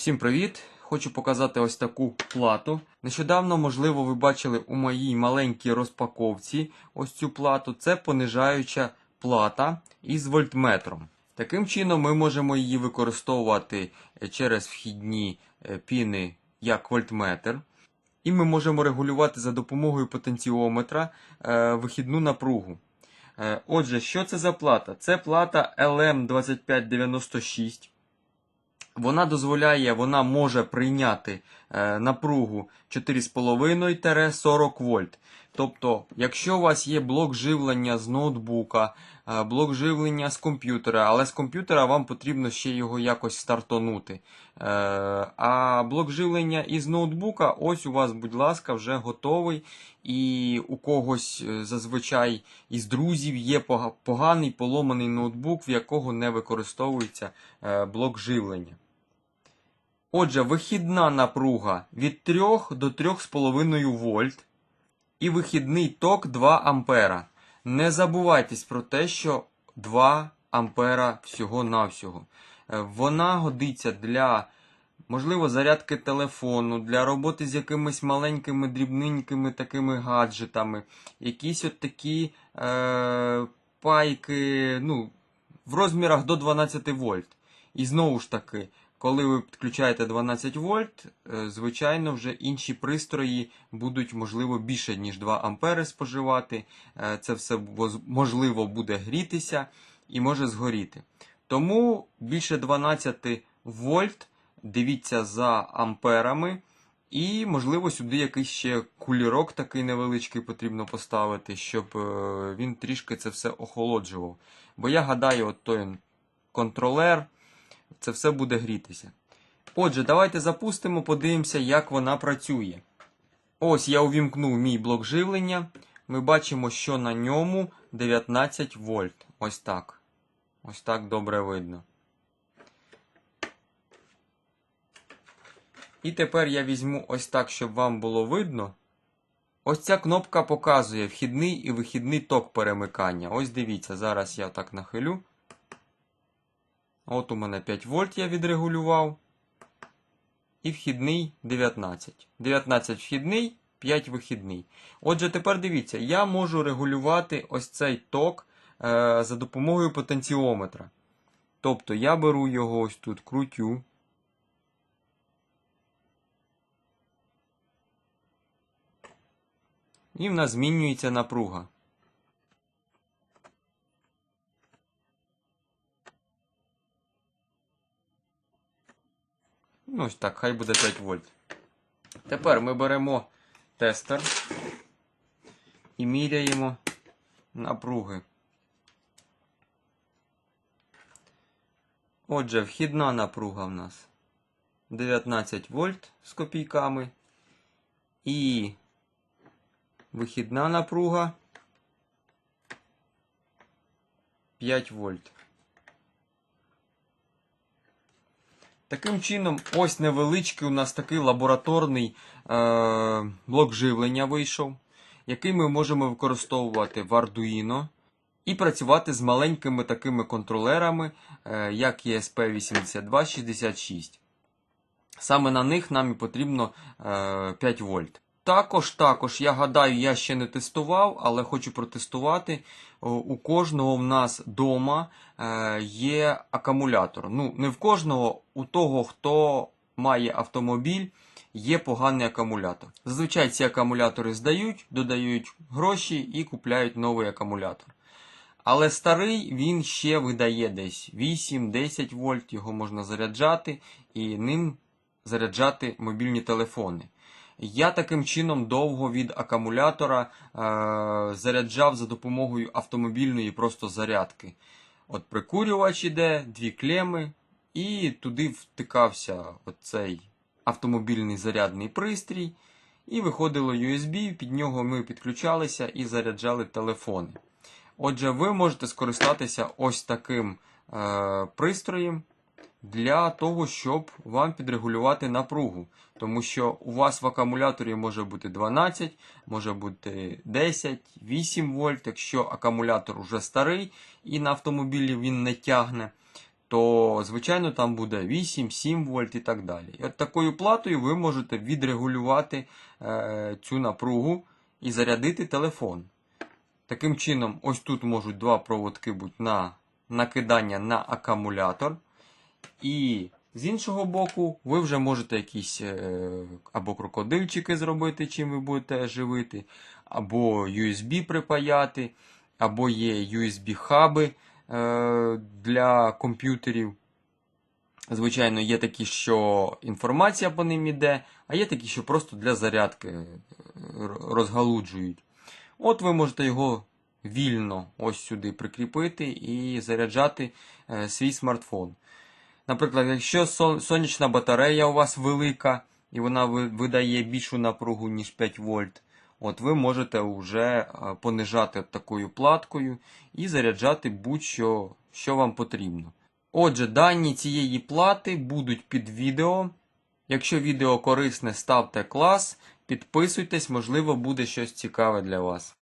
Всім привіт! Хочу показати ось таку плату. Нещодавно, можливо, ви бачили у моїй маленькій розпаковці ось цю плату. Це понижаюча плата із вольтметром. Таким чином, ми можемо її використовувати е, через вхідні е, піни як вольтметр. І ми можемо регулювати за допомогою потенціометра е, вихідну напругу. Отже, що це за плата? Це плата LM2596. Вона дозволяє, вона може прийняти напругу 4,5-40 вольт. Тобто, якщо у вас є блок живлення з ноутбука, е, блок живлення з комп'ютера, але з комп'ютера вам потрібно ще його якось стартонути. Е, а блок живлення із ноутбука, ось у вас, будь ласка, вже готовий. І у когось е, зазвичай із друзів є поганий поломаний ноутбук, в якого не використовується е, блок живлення. Отже, вихідна напруга від 3 до 3,5 вольт і вихідний ток 2 ампера. Не забувайтесь про те, що 2 ампера всього-навсього. Е, Вона годиться для, можливо, зарядки телефону, для роботи з якимись маленькими дрібненькими такими гаджетами, якісь от такі е, пайки ну, в розмірах до 12 вольт. І знову ж таки, коли ви підключаєте 12 вольт, е, звичайно, вже інші пристрої будуть, можливо, більше, ніж 2 ампери споживати. Е, Це все можливо буде грітися і може згоріти. Тому більше 12 вольт дивіться за амперами. І, можливо, сюди якийсь ще кулірок такий невеличкий потрібно поставити, щоб е, він трішки це все охолоджував. Бо я гадаю, от той контролер, це все буде грітися. Отже, давайте запустимо, подивимося, як вона працює. Ось я увімкнув мій блок живлення. Ми бачимо, що на ньому 19 вольт. Ось так. Ось так добре видно. І тепер я візьму ось так, щоб вам було видно. Ось ця кнопка показує вхідний і вихідний ток перемикання. Ось дивіться, зараз я так нахилю. От у мене 5 вольт я відрегулював. І вхідний 19. 19 вхідний, 5 вихідний. Отже, тепер дивіться, я можу регулювати ось цей ток е, за допомогою потенціометра. Тобто я беру його ось тут, крутю. І в нас змінюється напруга. Ну, ось так, хай буде 5 вольт. Тепер ми беремо тестер і міряємо напруги. Отже, вхідна напруга в нас 19 вольт з копійками. І вихідна напруга 5 вольт. Таким чином, ось невеличкий у нас такий лабораторний е, блок живлення вийшов, який ми можемо використовувати в Arduino і працювати з маленькими такими контролерами, е, як ESP8266. Саме на них нам і потрібно е, 5 вольт. Також, також, я гадаю, я ще не тестував, але хочу протестувати. О, У кожного в нас вдома е, є акумулятор. Ну, не в кожного, у того, хто має автомобіль, є поганий акумулятор. Зазвичай ці акумулятори здають, додають гроші і купляють новий акумулятор. Але старий він ще видає десь 8-10 вольт, його можна заряджати і ним заряджати мобільні телефони. Я таким чином довго від акумулятора е, заряджав за допомогою автомобільної просто зарядки. От прикурювач іде, дві клеми, і туди втикався оцей автомобільний зарядний пристрій, і виходило USB, під нього ми підключалися і заряджали телефони. Отже, ви можете скористатися ось таким е, пристроєм для того, щоб вам підрегулювати напругу. Тому що у вас в акумуляторі може бути 12, може бути 10, 8 вольт. Якщо акумулятор вже старий і на автомобілі він не тягне, то звичайно там буде 8, 7 вольт і так далі. І от такою платою ви можете відрегулювати е, цю напругу і зарядити телефон. Таким чином, ось тут можуть два проводки бути на накидання на акумулятор. І з іншого боку, ви вже можете якісь е, або крокодильчики зробити, чим ви будете живити, або USB припаяти, або є USB-хаби е, для комп'ютерів. Звичайно, є такі, що інформація по ним іде, а є такі, що просто для зарядки е, розгалуджують. От ви можете його вільно ось сюди прикріпити і заряджати свій смартфон. Наприклад, якщо сонячна батарея у вас велика і вона видає більшу напругу, ніж 5 вольт, от ви можете вже понижати такою платкою і заряджати будь-що, що вам потрібно. Отже, дані цієї плати будуть під відео. Якщо відео корисне, ставте клас, підписуйтесь, можливо, буде щось цікаве для вас.